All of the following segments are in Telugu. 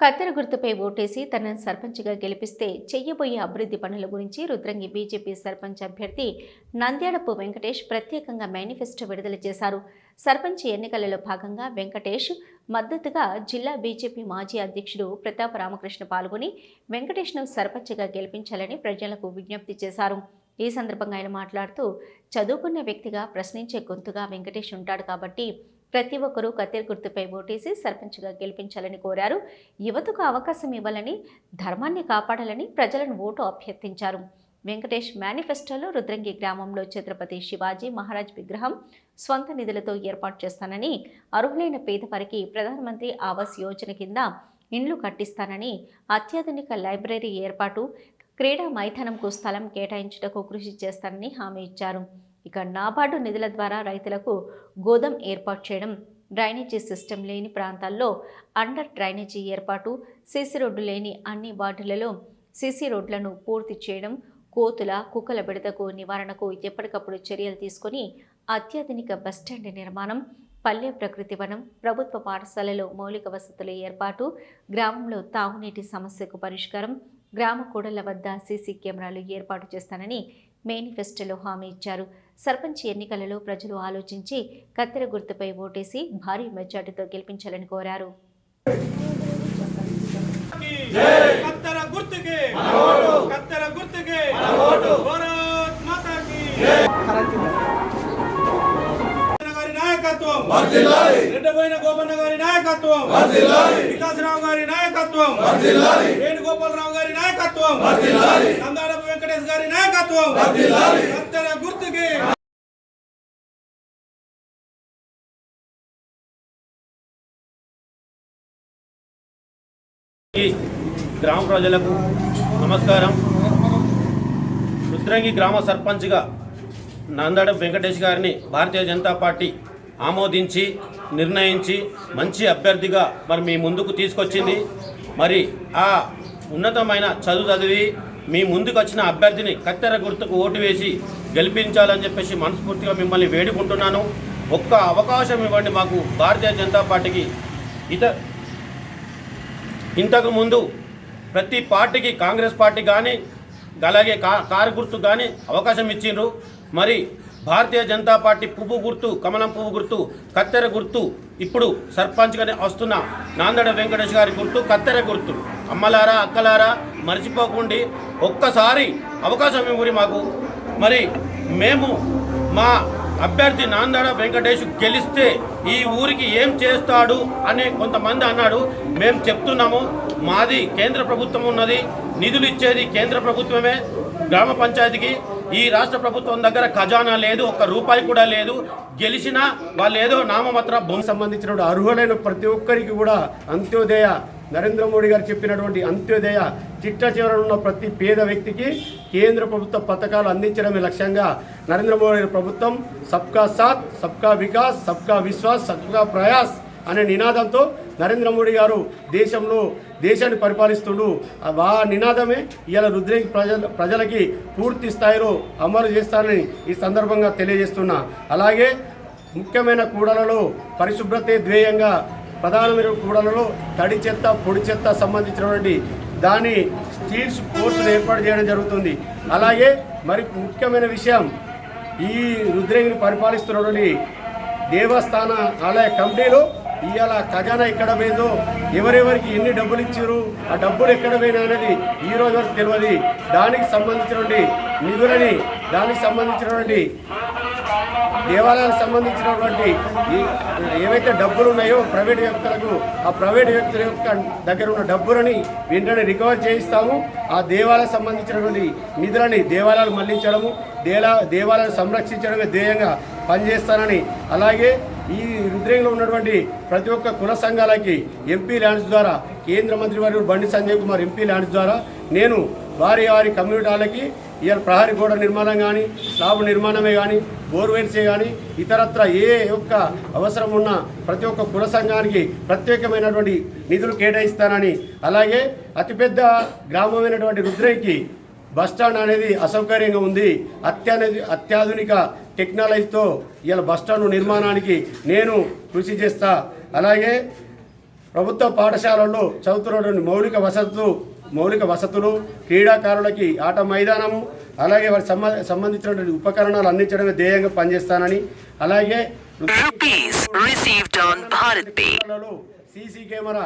కత్తెర గుర్తుపై ఓటేసి తనను సర్పంచ్గా గెలిపిస్తే చెయ్యబోయే అభివృద్ధి పనుల గురించి రుద్రంగి బీజేపీ సర్పంచ్ అభ్యర్థి నంద్యాడపు వెంకటేష్ ప్రత్యేకంగా మేనిఫెస్టో విడుదల చేశారు. సర్పంచ్ ఎన్నికలలో భాగంగా వెంకటేష్ మద్దతుగా జిల్లా బీజేపీ మాజీ అధ్యక్షుడు ప్రతాప రామకృష్ణ పాల్గొని వెంకటేష్ను సర్పంచ్గా గెలిపించాలని ప్రజలకు విజ్ఞప్తి చేశారు. ఈ సందర్భంగా ఆయన మాట్లాడుతూ చదువుకున్న వ్యక్తిగా ప్రశ్నించే గొంతుగా వెంకటేష్ ఉంటాడు కాబట్టి ప్రతి ఒక్కరూ కత్తెర గుర్తుపై ఓటేసి సర్పంచ్గా గెలిపించాలని కోరారు. యువతకు అవకాశం ఇవ్వాలని ధర్మాన్ని కాపాడాలని ప్రజలను ఓటు అభ్యర్థించారు. వెంకటేష్ మేనిఫెస్టోలో రుద్రంగి గ్రామంలో ఛత్రపతి శివాజీ మహారాజ్ విగ్రహం స్వంత నిధులతో ఏర్పాటు చేస్తానని అర్హులైన పేదవారికి ప్రధానమంత్రి ఆవాస్ యోజన కింద ఇండ్లు కట్టిస్తానని అత్యాధునిక లైబ్రరీ ఏర్పాటు క్రీడా మైదానంకు స్థలం కేటాయించుటకు కృషి చేస్తానని హామీ ఇచ్చారు. ఇక నాబార్డు నిధుల ద్వారా రైతులకు గోదాం ఏర్పాటు చేయడం డ్రైనేజీ సిస్టమ్ లేని ప్రాంతాల్లో అండర్ డ్రైనేజీ ఏర్పాటు సీసీ రోడ్డు లేని అన్ని వార్డులలో సీసీ రోడ్లను పూర్తి చేయడం కోతుల కుక్కల బిడతకు నివారణకు ఎప్పటికప్పుడు చర్యలు తీసుకొని అత్యాధునిక బస్టాండ్ నిర్మాణం పల్లె ప్రకృతి వనం ప్రభుత్వ పాఠశాలలో మౌలిక వసతుల ఏర్పాటు గ్రామంలో తాగునీటి సమస్యకు పరిష్కారం గ్రామ కూడళ్ళ వద్ద సీసీ కెమెరాలు ఏర్పాటు చేస్తానని మేనిఫెస్టోలో హామీ ఇచ్చారు. సర్పంచ్ ఎన్నికలలో ప్రజలు ఆలోచించి కత్తెర గుర్తుపై ఓటేసి భారీ మెజార్టీతో గెలిపించాలని కోరారు. కత్తెర గుర్తుకి కత్తెర గుర్తుకి భారత్ మాతాకి గారి నాయకత్వం. రెడ్డబోయిన గోపన్న గారి నాయకత్వం వికాసరావు గారి నాయకత్వం. వేణుగోపాలరావు గారి నాయకత్వం. నందాడపు వెంకటేష్ గారి నాయకత్వం. గుర్తుకి. ఈ గ్రామ ప్రజలకు నమస్కారం. రుద్రంగి గ్రామ సర్పంచ్గా నందడ వెంకటేష్ గారిని భారతీయ జనతా పార్టీ ఆమోదించి నిర్ణయించి మంచి అభ్యర్థిగా మరి మీ ముందుకు తీసుకొచ్చింది. మరి ఆ ఉన్నతమైన చదువు చదివి మీ ముందుకు వచ్చిన అభ్యర్థిని కత్తెర గుర్తుకు ఓటు వేసి గెలిపించాలని చెప్పేసి మనస్ఫూర్తిగా మిమ్మల్ని వేడుకుంటున్నాను. ఒక్క అవకాశం ఇవ్వండి మాకు భారతీయ జనతా పార్టీకి. ఇత ఇంతకు ముందు ప్రతి పార్టీకి కాంగ్రెస్ పార్టీ కానీ అలాగే కా కారు గుర్తు కానీ అవకాశం ఇచ్చిండ్రు. మరి భారతీయ జనతా పార్టీ పువ్వు గుర్తు కమలం పువ్వు గుర్తు కత్తెర గుర్తు ఇప్పుడు సర్పంచ్గా వస్తున్న నాందడ వెంకటేష్ గారి గుర్తు కత్తెర గుర్తు. అమ్మలారా అక్కలారా మర్చిపోకుండి. ఒక్కసారి అవకాశం ఇవ్వరి మాకు. మరి మేము మా అభ్యర్థి నాందాడ వెంకటేష్ గెలిస్తే ఈ ఊరికి ఏం చేస్తాడు అనే కొంతమంది అన్నాడు. మేము చెప్తున్నాము మాది కేంద్ర ప్రభుత్వం ఉన్నది నిధులు ఇచ్చేది కేంద్ర ప్రభుత్వమే గ్రామ పంచాయతీకి. ఈ రాష్ట్ర ప్రభుత్వం దగ్గర ఖజానా లేదు ఒక్క రూపాయి కూడా లేదు. గెలిచినా వాళ్ళు ఏదో నామమాత్ర భూమి సంబంధించిన అర్హులైన ప్రతి ఒక్కరికి కూడా అంత్యోదయ నరేంద్ర మోడీ గారు చెప్పినటువంటి అంత్యోదయ చిట్ట చివరన ఉన్న ప్రతి పేద వ్యక్తికి కేంద్ర ప్రభుత్వ పథకాలు అందించడమే లక్ష్యంగా నరేంద్ర మోడీ ప్రభుత్వం సబ్కా సాత్ సబ్కా వికాస్ సబ్కా విశ్వాస్ సబ్కా ప్రయాస్ అనే నినాదంతో నరేంద్ర మోడీ గారు దేశంలో దేశాన్ని పరిపాలిస్తుండు. ఆ నినాదమే ఇవాళ రుద్రేకి ప్రజల ప్రజలకి పూర్తి స్థాయిలో అమలు చేస్తానని ఈ సందర్భంగా తెలియజేస్తున్నా. అలాగే ముఖ్యమైన కూడలలో పరిశుభ్రతే ధ్యేయంగా ప్రధానమైన కూడలలో తడి చెత్త పొడి చెత్త సంబంధించినటువంటి దాని స్టీల్స్ కోర్సును ఏర్పాటు చేయడం జరుగుతుంది. అలాగే మరి ముఖ్యమైన విషయం ఈ రుద్రేగిని పరిపాలిస్తున్నటువంటి దేవస్థాన ఆలయ కమిటీలో ఇవాళ ఖజానా ఎక్కడ పోయిందో ఎవరెవరికి ఎన్ని డబ్బులు ఇచ్చారు ఆ డబ్బులు ఎక్కడ పోయినా అనేది ఈ రోజు వరకు తెలియదు దానికి సంబంధించినటువంటి నిధులని దానికి సంబంధించినటువంటి దేవాలయాలకు సంబంధించినటువంటి ఏవైతే డబ్బులు ఉన్నాయో ప్రైవేట్ వ్యక్తులకు ఆ ప్రైవేట్ వ్యక్తుల యొక్క దగ్గర ఉన్న డబ్బులని వెంటనే రికవర్ చేయిస్తాము. ఆ దేవాలయాలకు సంబంధించినటువంటి నిధులని దేవాలయాలు మళ్ళించడము దేలా దేవాలయాలు సంరక్షించడమే ధ్యేయంగా పనిచేస్తానని. అలాగే ఈ రుద్రంగిలో ఉన్నటువంటి ప్రతి ఒక్క కుల సంఘాలకి ఎంపీ ల్యాండ్స్ ద్వారా కేంద్ర మంత్రి వారు బండి సంజయ్ కుమార్ ఎంపీ ల్యాండ్స్ ద్వారా నేను వారి వారి కమ్యూనిటీలకి ఇవాళ ప్రహరీ గోడ నిర్మాణం కానీ స్లాబ్ నిర్మాణమే కానీ బోర్వెల్సే కానీ ఇతరత్ర ఏ ఒక్క అవసరం ఉన్న ప్రతి ఒక్క కుల సంఘానికి ప్రత్యేకమైనటువంటి నిధులు కేటాయిస్తానని అలాగే అతిపెద్ద గ్రామమైనటువంటి రుద్రేకి బస్టాండ్ అనేది అసౌకర్యంగా ఉంది. అత్యాధునిక అత్యాధునిక టెక్నాలజీతో ఇవాళ బస్టాండ్ నిర్మాణానికి నేను కృషి చేస్తా. అలాగే ప్రభుత్వ పాఠశాలల్లో చదువుతున్నటువంటి మౌలిక వసతులు మౌలిక వసతులు క్రీడాకారులకి ఆట మైదానము అలాగే వారికి సంబ సంబంధించినటువంటి ఉపకరణాలు అందించడమే ధ్యేయంగా పనిచేస్తానని అలాగే సీసీ కెమెరా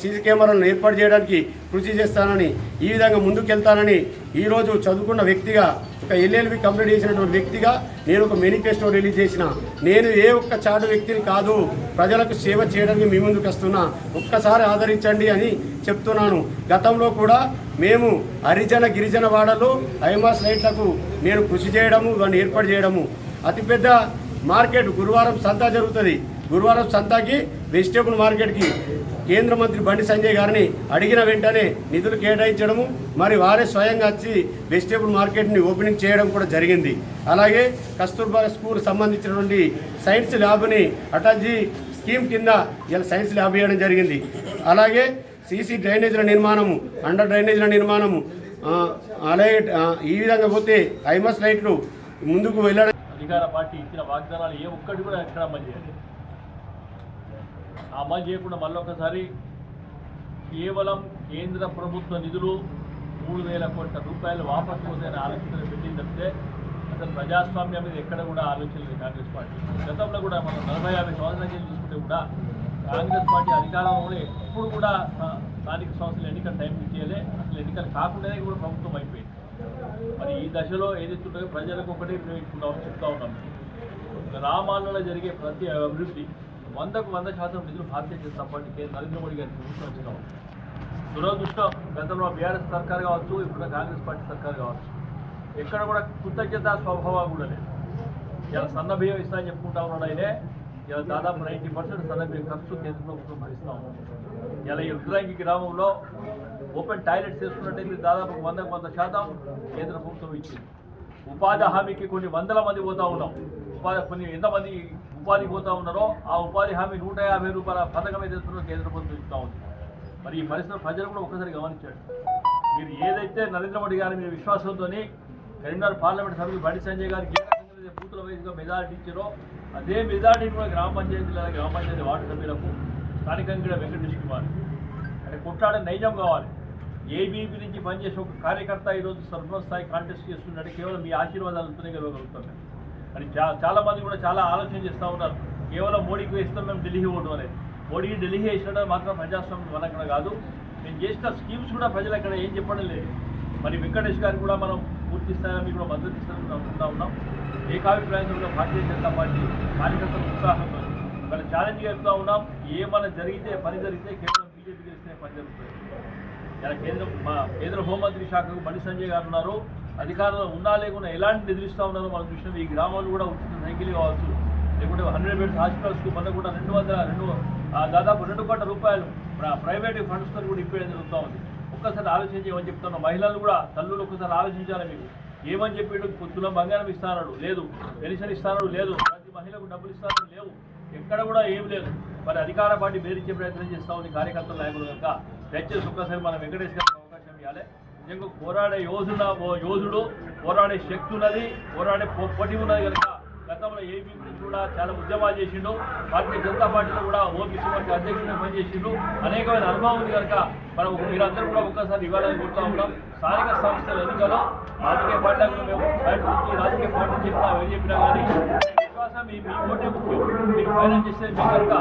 సీసీ కెమెరాలను ఏర్పాటు చేయడానికి కృషి చేస్తానని ఈ విధంగా ముందుకెళ్తానని ఈరోజు చదువుకున్న వ్యక్తిగా ఒక ఎల్ఎల్బి కంప్లీట్ చేసినటువంటి వ్యక్తిగా నేను ఒక మేనిఫెస్టో రిలీజ్ చేసిన. నేను ఏ ఒక్క చాటు వ్యక్తిని కాదు ప్రజలకు సేవ చేయడానికి మీ ముందుకు వస్తున్నా. ఒక్కసారి ఆదరించండి అని చెప్తున్నాను. గతంలో కూడా మేము హరిజన గిరిజన వాడలు ఐమాస్ లైట్లకు నేను కృషి చేయడము దాన్ని ఏర్పాటు చేయడము. అతిపెద్ద మార్కెట్ గురువారం సంతా జరుగుతుంది. గురువారం సంతాకి వెజిటేబుల్ మార్కెట్కి కేంద్ర మంత్రి బండి సంజయ్ గారిని అడిగిన వెంటనే నిధులు కేటాయించడము మరి వారే స్వయంగా వచ్చి వెజిటేబుల్ మార్కెట్ని ఓపెనింగ్ చేయడం కూడా జరిగింది. అలాగే కస్తూర్బా స్కూల్ సంబంధించినటువంటి సైన్స్ ల్యాబ్ని అటాజీ స్కీమ్ కింద ఇలా సైన్స్ ల్యాబ్ ఇవ్వడం జరిగింది. అలాగే సీసీ డ్రైనేజీల నిర్మాణము అండర్ డ్రైనేజీల నిర్మాణము అలాగే ఈ విధంగా పోతే ఐమస్ లైట్లు ముందుకు వెళ్ళడం అధికార పార్టీ ఇచ్చిన వాగ్దానాలు ఏ ఒక్కటి కూడా ఎక్కడ చేయాలి అమలు చేయకుండా మళ్ళొకసారి కేవలం కేంద్ర ప్రభుత్వ నిధులు మూడు వేల కోట్ల రూపాయలు వాపసు పోతాయని ఆలోచనలు పెట్టింది తప్పితే అసలు ప్రజాస్వామ్యం మీద ఎక్కడ కూడా ఆలోచన లేదు కాంగ్రెస్ పార్టీ. గతంలో కూడా మనం నలభై యాభై సంవత్సరాల చూసుకుంటే కూడా కాంగ్రెస్ పార్టీ అధికారంలో ఎప్పుడు కూడా స్థానిక సంస్థలు ఎన్నికల టైం ఇచ్చేయలే అసలు ఎన్నికలు కాకుండానే కూడా ప్రభుత్వం అయిపోయింది. మరి ఈ దశలో ఏదైతే ప్రజలకు ఒకటి చెప్తా ఉన్నాం. గ్రామాలలో జరిగే ప్రతి అభివృద్ధి వందకు వంద శాతం నిధులు భారతీయ జనతా పార్టీ కేంద్ర నరేంద్ర మోడీ గారికి ప్రభుత్వం దురదృష్టం గతంలో బీఆర్ఎస్ సర్కార్ కావచ్చు ఇప్పుడు కాంగ్రెస్ పార్టీ సర్కార్ కావచ్చు. ఎక్కడ కూడా కృతజ్ఞత స్వభావం కూడా లేదు ఇలా సన్న బియ్యం ఇస్తా అని చెప్పుకుంటా ఉన్నాడు ఆయనే. ఇలా దాదాపు నైంటీ పర్సెంట్ సన్న బియ్యం ఖర్చు కేంద్ర ప్రభుత్వం భరిస్తాం. ఇలా ఈ రుద్రాంగి గ్రామంలో ఓపెన్ టాయిలెట్స్ చేసుకున్నట్టయితే దాదాపు వందకు వంద శాతం కేంద్ర ప్రభుత్వం ఇచ్చింది. ఉపాధి హామీకి కొన్ని వందల మంది పోతా ఉన్నాం. ఉపాధి కొన్ని ఎంతమంది ఉపాధి పోతా ఉన్నారో ఆ ఉపాధి హామీ నూట యాభై రూపాయల పథకం ఏదైతే కేంద్ర ప్రభుత్వం ఇస్తూ ఉంది. మరి ఈ పరిస్థితులు ప్రజలు కూడా ఒకసారి గమనించాడు. మీరు ఏదైతే నరేంద్ర మోడీ గారి మీద విశ్వాసంతో కరీంనగర్ పార్లమెంట్ సభ్యులు బండి సంజయ్ గారికి ఏ రకంగా బూతుల వైజ్గా మెజారిటీ ఇచ్చారో అదే మెజారిటీని కూడా గ్రామ పంచాయతీల గ్రామ పంచాయతీ వార్డు సభ్యులకు స్థానికంగా కూడా వెంకటేష్ కుమార్. అంటే కొట్లాడే నైజం కావాలి. ఏబీపీ నుంచి పనిచేసే ఒక కార్యకర్త ఈరోజు సర్వస్థాయి కాంటెస్ట్ చేస్తున్నట్టు కేవలం మీ ఆశీర్వాదాలు గెలవగలుగుతాం మేము. అని చా చాలా మంది కూడా చాలా ఆలోచన చేస్తూ ఉన్నారు. కేవలం మోడీకి వేస్తాం మేము ఢిల్లీకి ఓటు అనేది. మోడీకి ఢిల్లీకి వేసినట్టు మాత్రం ప్రజాస్వామ్యం వనక్కడ కాదు. మేము చేసిన స్కీమ్స్ కూడా ప్రజలు అక్కడ ఏం చెప్పడం లేదు. మరి వెంకటేష్ గారికి కూడా మనం పూర్తి స్థాయిలో మీకు కూడా మద్దతు ఇస్తామని అనుకుంటా ఉన్నాం. ఏకాభిప్రాయంతో కూడా భారతీయ జనతా పార్టీ కార్యకర్తల ఉత్సాహంతో వాళ్ళ ఛాలెంజ్ చెప్తా ఉన్నాం. ఏమైనా జరిగితే పని జరిగితే కేవలం బీజేపీ గెలిస్తే పని జరుగుతుంది. ఇలా కేంద్ర మా కేంద్ర హోంమంత్రి శాఖకు బండి సంజయ్ గారు ఉన్నారు. అధికారంలో ఉన్నా లేకుండా ఎలాంటి నిద్రిస్తూ ఉన్నారో మనం చూసినాం. ఈ గ్రామాలు కూడా ఉచిత సైకిల్ కావచ్చు లేకుంటే హండ్రెడ్ బెడ్స్ హాస్పిటల్స్కి మన కూడా రెండు వందల రెండు ఆ, దాదాపు రెండు కోట్ల రూపాయలు ప్రైవేట్ ఫండ్స్తో కూడా ఇప్పేయడం జరుగుతూ ఉంది. ఒక్కసారి ఆలోచన చేయమని మహిళలు కూడా తల్లులు ఒక్కసారి ఆలోచించాలి మీకు ఏమని చెప్పాడు? పొద్దున బంగారం ఇస్తానడు. లేదు. పెన్షన్ ఇస్తానడు. లేదు. ప్రతి మహిళకు డబ్బులు ఇస్తానడు. లేవు. ఎక్కడ కూడా ఏం లేదు. మరి అధికార పార్టీ బెదిరించే ప్రయత్నం చేస్తా ఉంది కార్యకర్తల నాయకులు కనుక. దయచేసి ఒక్కసారి మనం వెంకటేష్ గారికి అవకాశం ఇవ్వాలి. నిజంగా పోరాడే యోధున ఓ యోధుడు పోరాడే శక్తి ఉన్నది పోరాడే పో- పోటీ ఉన్నది కనుక గతంలో ఏపీ కూడా చాలా ఉద్యమాలు చేసిండు. భారతీయ జనతా పార్టీలో కూడా ఓబీసీ పార్టీ అధ్యక్షుడిగా పనిచేసిండు. అనేకమైన అనుభవం ఉంది కనుక మనం మీరందరూ కూడా ఒక్కసారి ఇవ్వాలని కోరుతా ఉన్నాం. స్థానిక సంస్థల ఎన్నికలో రాజకీయ పార్టీలకు మేము బయట రాజకీయ పార్టీ చెప్పినా ఎవరు చెప్పినా కానీ విశ్వాసం మీ మీ ఓటే ముఖ్యం. మీరు ఫైనల్ చేస్తే మీ కనుక